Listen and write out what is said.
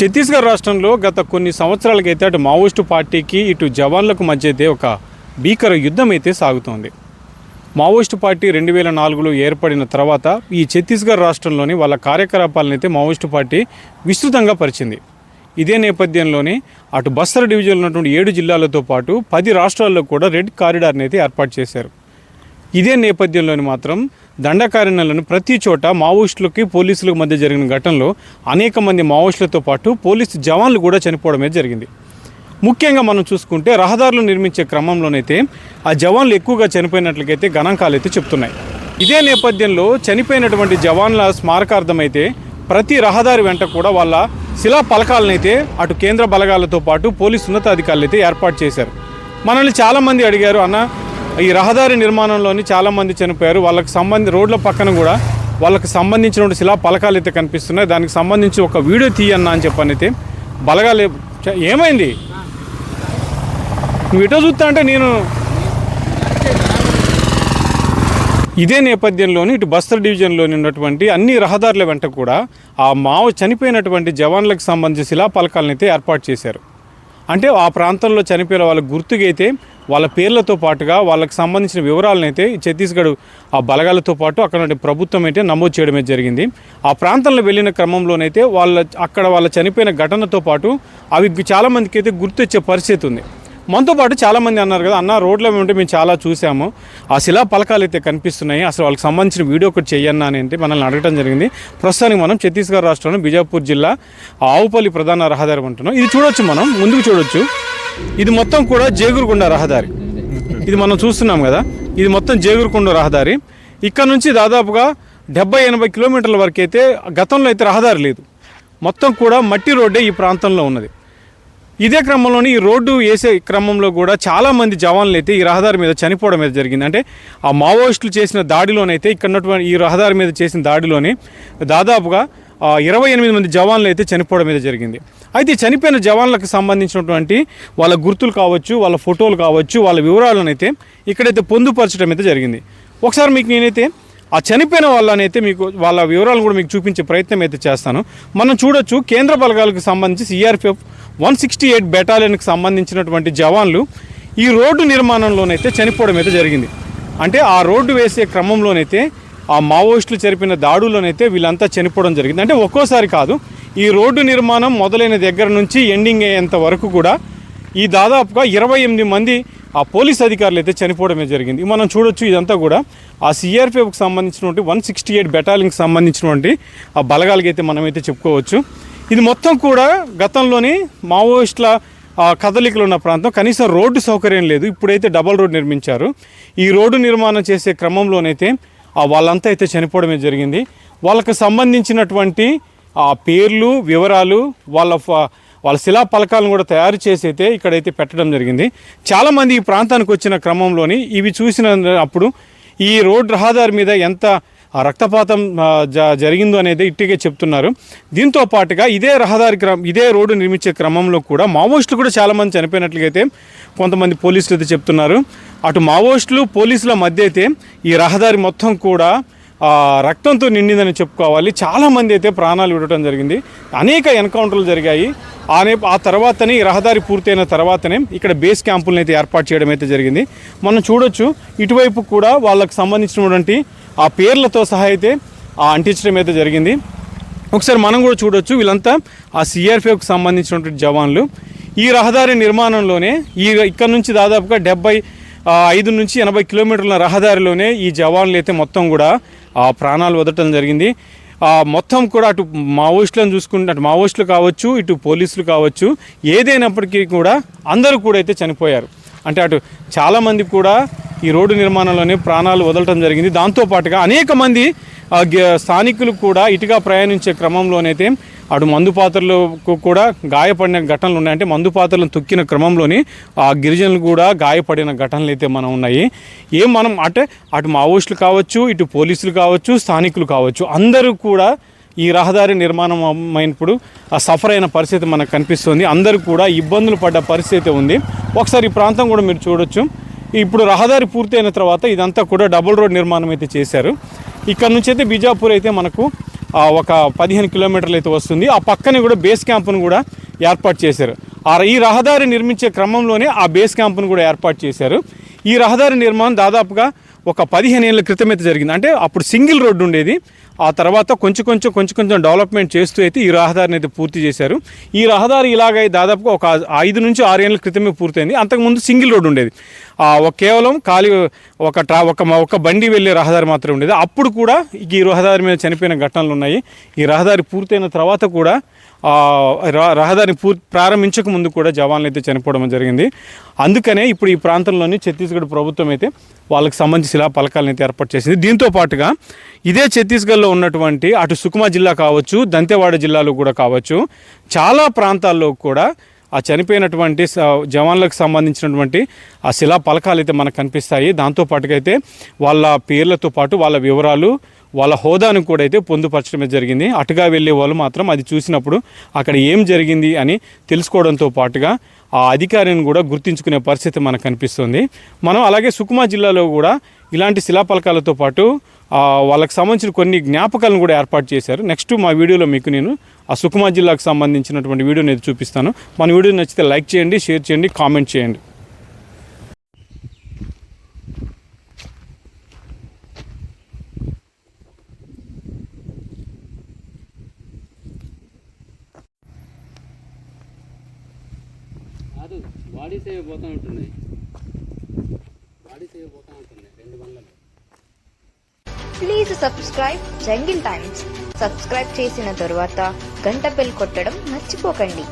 ఛత్తీస్గఢ్ రాష్ట్రంలో గత కొన్ని సంవత్సరాలకైతే అటు మావోయిస్టు పార్టీకి ఇటు జవాన్లకు మధ్య అయితే ఒక భీకర యుద్ధం అయితే సాగుతోంది. మావోయిస్టు పార్టీ రెండు వేల నాలుగులో ఏర్పడిన తర్వాత ఈ ఛత్తీస్గఢ్ రాష్ట్రంలోని వాళ్ళ కార్యకలాపాలను అయితే మావోయిస్టు పార్టీ విస్తృతంగా పరిచింది. ఇదే నేపథ్యంలోనే అటు బస్తర్ డివిజన్లో ఉన్నటువంటి ఏడు జిల్లాలతో పాటు పది రాష్ట్రాల్లో కూడా రెడ్ కారిడార్ని అయితే ఏర్పాటు చేశారు. ఇదే నేపథ్యంలోని మాత్రం దండకారణ్యాలను ప్రతి చోట మావోయిస్టులకి పోలీసులకు మధ్య జరిగిన ఘటనలో అనేక మంది మావోయిస్టులతో పాటు పోలీసు జవాన్లు కూడా చనిపోవడమే జరిగింది. ముఖ్యంగా మనం చూసుకుంటే రహదారులు నిర్మించే క్రమంలోనైతే ఆ జవాన్లు ఎక్కువగా చనిపోయినట్లయితే గణాంకాలు అయితే చెప్తున్నాయి. ఇదే నేపథ్యంలో చనిపోయినటువంటి జవాన్ల స్మారకార్థమైతే ప్రతి రహదారి వెంట కూడా వాళ్ళ శిలా పలకాలనైతే అటు కేంద్ర బలగాలతో పాటు పోలీసు ఉన్నతాధికారులు అయితే ఏర్పాటు చేశారు. మనల్ని చాలామంది అడిగారు అన్న ఈ రహదారి నిర్మాణంలోని చాలామంది చనిపోయారు. వాళ్ళకి సంబంధి రోడ్ల పక్కన కూడా వాళ్ళకి సంబంధించినటువంటి శిలా పలకాలు అయితే కనిపిస్తున్నాయి. దానికి సంబంధించి ఒక వీడియో తీయన్నా అని చెప్పనైతే బలగాలు చ- ఏమైంది? నువ్వు ఇటో చూస్తా అంటే నేను ఇదే నేపథ్యంలోని ఇటు బస్తర్ డివిజన్లోని ఉన్నటువంటి అన్ని రహదారుల వెంట కూడా ఆ మావ చనిపోయినటువంటి జవాన్లకు సంబంధించి శిలా పలకాలను అయితే ఏర్పాటు చేశారు. అంటే ఆ ప్రాంతంలో చనిపోయిన వాళ్ళ గుర్తుగా అయితే వాళ్ళ పేర్లతో పాటుగా వాళ్ళకి సంబంధించిన వివరాలను అయితే ఛత్తీస్గఢ్ ఆ బలగాలతో పాటు అక్కడ ప్రభుత్వం అయితే నమోదు చేయడమే జరిగింది. ఆ ప్రాంతంలో వెళ్ళిన క్రమంలోనైతే వాళ్ళ అక్కడ వాళ్ళ చనిపోయిన ఘటనతో పాటు అవి చాలామందికి అయితే గుర్తొచ్చే పరిస్థితి ఉంది. మనతో పాటు చాలామంది అన్నారు కదా అన్న రోడ్లో ఉంటే మేము చాలా చూసాము. ఆ శిలా పలకాలు అయితే కనిపిస్తున్నాయి. అసలు వాళ్ళకి సంబంధించిన వీడియో ఒకటి చెయ్యన్నా అని అంటే మనల్ని అడగడం జరిగింది. ప్రస్తుతానికి మనం ఛత్తీస్గఢ్ రాష్ట్రంలో బిజాపూర్ జిల్లా ఆవుపల్లి ప్రధాన రహదారి ఉంటున్నాం ఇది చూడొచ్చు మనం ముందుకు చూడొచ్చు. ఇది మొత్తం కూడా జేగురుకొండ రహదారి. ఇది మనం చూస్తున్నాం కదా ఇది మొత్తం జేగురుకొండ రహదారి. ఇక్కడ నుంచి దాదాపుగా డెబ్బై ఎనభై కిలోమీటర్ల వరకు అయితే గతంలో అయితే రహదారి లేదు. మొత్తం కూడా మట్టి రోడ్డే ఈ ప్రాంతంలో ఉన్నది. ఇదే క్రమంలోనే ఈ రోడ్డు వేసే క్రమంలో కూడా చాలామంది జవాన్లు అయితే ఈ రహదారి మీద చనిపోవడం మీద జరిగింది. అంటే ఆ మావోయిస్టులు చేసిన దాడిలోనైతే ఇక్కడ ఉన్నటువంటి ఈ రహదారి మీద చేసిన దాడిలోనే దాదాపుగా ఇరవై ఎనిమిది మంది జవాన్లు అయితే చనిపోవడం మీద జరిగింది. అయితే చనిపోయిన జవాన్లకు సంబంధించినటువంటి వాళ్ళ గుర్తులు కావచ్చు వాళ్ళ ఫోటోలు కావచ్చు వాళ్ళ వివరాలను అయితే ఇక్కడైతే పొందుపరచడం అయితే జరిగింది. ఒకసారి మీకు నేనైతే ఆ చనిపోయిన వాళ్ళనైతే మీకు వాళ్ళ వివరాలను కూడా మీకు చూపించే ప్రయత్నం అయితే చేస్తాను. మనం చూడొచ్చు కేంద్ర బలగాలకు సంబంధించి సిఆర్పిఎఫ్ వన్ సిక్స్టీ ఎయిట్ బెటాలియన్కి సంబంధించినటువంటి జవాన్లు ఈ రోడ్డు నిర్మాణంలోనైతే చనిపోవడం అయితే జరిగింది. అంటే ఆ రోడ్డు వేసే క్రమంలోనైతే ఆ మావోయిస్టులు జరిపిన దాడుల్లోనైతే వీళ్ళంతా చనిపోవడం జరిగింది. అంటే ఒక్కోసారి కాదు ఈ రోడ్డు నిర్మాణం మొదలైన దగ్గర నుంచి ఎండింగ్ అయ్యేంత వరకు కూడా ఈ దాదాపుగా ఇరవై ఎనిమిది మంది ఆ పోలీస్ అధికారులు అయితే చనిపోవడమే జరిగింది. మనం చూడొచ్చు ఇదంతా కూడా ఆ సిఆర్పిఎఫ్కి సంబంధించినటువంటి వన్ సిక్స్టీ ఎయిట్ బెటాలియన్కి సంబంధించినటువంటి ఆ బలగాలకి అయితే మనమైతే చెప్పుకోవచ్చు. ఇది మొత్తం కూడా గతంలోని మావోయిస్టుల కదలికలు ఉన్న ప్రాంతం. కనీసం రోడ్డు సౌకర్యం లేదు ఇప్పుడైతే డబల్ రోడ్ నిర్మించారు. ఈ రోడ్డు నిర్మాణం చేసే క్రమంలోనైతే వాళ్ళంతా అయితే చనిపోవడమే జరిగింది. వాళ్ళకు సంబంధించినటువంటి ఆ పేర్లు వివరాలు వాళ్ళ ఫ- వాళ్ళ శిలా పలకాలను కూడా తయారు చేసి అయితే ఇక్కడైతే పెట్టడం జరిగింది. చాలామంది ఈ ప్రాంతానికి వచ్చిన క్రమంలోని ఇవి చూసిన అప్పుడు ఈ రోడ్ రహదారి మీద ఎంత ఆ రక్తపాతం జ జరిగిందో అనేది ఇట్టిగే చెప్తున్నారు. దీంతో పాటుగా ఇదే రహదారి క్రమం ఇదే రోడ్డు నిర్మించే క్రమంలో కూడా మావోయిస్టులు కూడా చాలామంది చనిపోయినట్లయితే కొంతమంది పోలీసులు అయితే చెప్తున్నారు. అటు మావోయిస్టులు పోలీసుల మధ్య అయితే ఈ రహదారి మొత్తం కూడా రక్తంతో నిండిందని చెప్పుకోవాలి. చాలామంది అయితే ప్రాణాలు విడటం జరిగింది. అనేక ఎన్కౌంటర్లు జరిగాయి. ఆ ఆ తర్వాతనే ఈ రహదారి పూర్తయిన తర్వాతనే ఇక్కడ బేస్ క్యాంపులను అయితే ఏర్పాటు చేయడం అయితే జరిగింది. మనం చూడొచ్చు ఇటువైపు కూడా వాళ్ళకు సంబంధించినటువంటి ఆ పేర్లతో సహా అయితే ఆ అంటించడం అయితే జరిగింది. ఒకసారి మనం కూడా చూడొచ్చు వీళ్ళంతా ఆ సిఆర్పిఎఫ్కి సంబంధించినటువంటి జవాన్లు. ఈ రహదారి నిర్మాణంలోనే ఈ ఇక్కడ నుంచి దాదాపుగా డెబ్బై ఐదు నుంచి ఎనభై కిలోమీటర్ల రహదారిలోనే ఈ జవాన్లు అయితే మొత్తం కూడా ఆ ప్రాణాలు వదలటం జరిగింది. ఆ, మొత్తం కూడా అటు మావోయిస్టులను చూసుకుంటే అటు మావోయిస్టులు కావచ్చు ఇటు పోలీసులు కావచ్చు ఏదైనప్పటికీ కూడా అందరూ కూడా అయితే చనిపోయారు. అంటే అటు చాలామంది కూడా ఈ రోడ్డు నిర్మాణంలోనే ప్రాణాలు వదలటం జరిగింది. దాంతోపాటుగా అనేక మంది స్థానికులు కూడా ఇటుగా ప్రయాణించే క్రమంలోనైతే అటు మందు పాత్రలకు కూడా గాయపడిన ఘటనలు ఉన్నాయి. అంటే మందు పాత్రలను తొక్కిన క్రమంలోనే ఆ గిరిజనులు కూడా గాయపడిన ఘటనలు అయితే మనం ఉన్నాయి. ఏం మనం అంటే అటు మావోయిస్టులు కావచ్చు ఇటు పోలీసులు కావచ్చు స్థానికులు కావచ్చు అందరూ కూడా ఈ రహదారి నిర్మాణం అయినప్పుడు ఆ సఫర్ అయిన పరిస్థితి మనకు కనిపిస్తుంది. అందరూ కూడా ఇబ్బందులు పడ్డ పరిస్థితి ఉంది. ఒకసారి ఈ ప్రాంతం కూడా మీరు చూడొచ్చు. ఇప్పుడు రహదారి పూర్తయిన తర్వాత ఇదంతా కూడా డబుల్ రోడ్ నిర్మాణం అయితే చేశారు. ఇక్కడ నుంచి అయితే బిజాపూర్ అయితే మనకు ఒక పదిహేను కిలోమీటర్లు అయితే వస్తుంది. ఆ పక్కనే కూడా బేస్ క్యాంపును కూడా ఏర్పాటు చేశారు. ఆ ఈ రహదారి నిర్మించే క్రమంలోనే ఆ బేస్ క్యాంపును కూడా ఏర్పాటు చేశారు. ఈ రహదారి నిర్మాణం దాదాపుగా ఒక పదిహేను ఏళ్ళ క్రితమైతే జరిగింది. అంటే అప్పుడు సింగిల్ రోడ్డు ఉండేది. ఆ తర్వాత కొంచెం కొంచెం కొంచెం కొంచెం డెవలప్మెంట్ చేస్తూ అయితే ఈ రహదారిని అయితే పూర్తి చేశారు. ఈ రహదారి ఇలాగై దాదాపుగా ఒక ఐదు నుంచి ఆరు ఏళ్ళ క్రితమే పూర్తయింది. అంతకుముందు సింగిల్ రోడ్డు ఉండేది. కేవలం ఖాళీ ఒక ట్రా ఒక ఒక బండి వెళ్ళే రహదారి మాత్రమే ఉండేది. అప్పుడు కూడా ఈ రహదారి మీద చనిపోయిన ఘటనలు ఉన్నాయి. ఈ రహదారి పూర్తయిన తర్వాత కూడా ర- రహదారిని పూర్తి ప్రారంభించక ముందు కూడా జవాన్లు అయితే చనిపోవడం జరిగింది. అందుకనే ఇప్పుడు ఈ ప్రాంతంలోని ఛత్తీస్గఢ్ ప్రభుత్వం అయితే వాళ్ళకి సంబంధించి శిలా పలకాలను అయితే ఏర్పాటు చేసింది. దీంతో పాటుగా ఇదే ఛత్తీస్గఢ్లో ఉన్నటువంటి అటు సుకుమా జిల్లా కావచ్చు దంతెవాడ జిల్లాలో కూడా కావచ్చు చాలా ప్రాంతాల్లో కూడా ఆ చనిపోయినటువంటి జవాన్లకు సంబంధించినటువంటి ఆ శిలా పలకాలు అయితే మనకు కనిపిస్తాయి. దాంతోపాటుగా అయితే వాళ్ళ పేర్లతో పాటు వాళ్ళ వివరాలు వాళ్ళ హోదాను కూడా అయితే పొందుపరచడమే జరిగింది. అటుగా వెళ్ళే వాళ్ళు మాత్రం అది చూసినప్పుడు అక్కడ ఏం జరిగింది అని తెలుసుకోవడంతో పాటుగా ఆ అధికారిని కూడా గుర్తించుకునే పరిస్థితి మనకు కనిపిస్తుంది. మనం అలాగే సుకుమా జిల్లాలో కూడా ఇలాంటి శిలాపలకాలతో పాటు వాళ్ళకి సంబంధించిన కొన్ని జ్ఞాపకాలను కూడా ఏర్పాటు చేశారు. నెక్స్ట్ మా వీడియోలో మీకు నేను ఆ సుకుమా జిల్లాకు సంబంధించినటువంటి వీడియోని చూపిస్తాను. మన వీడియో నచ్చితే లైక్ చేయండి షేర్ చేయండి కామెంట్ చేయండి. కాదు బాడీ సేవ్ పోతూ ఉంటున్నాయి బాడీ సేవ్ పోతూ ఉంటున్నాయి రెండు బండ్లలో please subscribe Jungle Times. Subscribe చేసిన తరువాత గంట బెల్ కొట్టడం మర్చిపోకండి.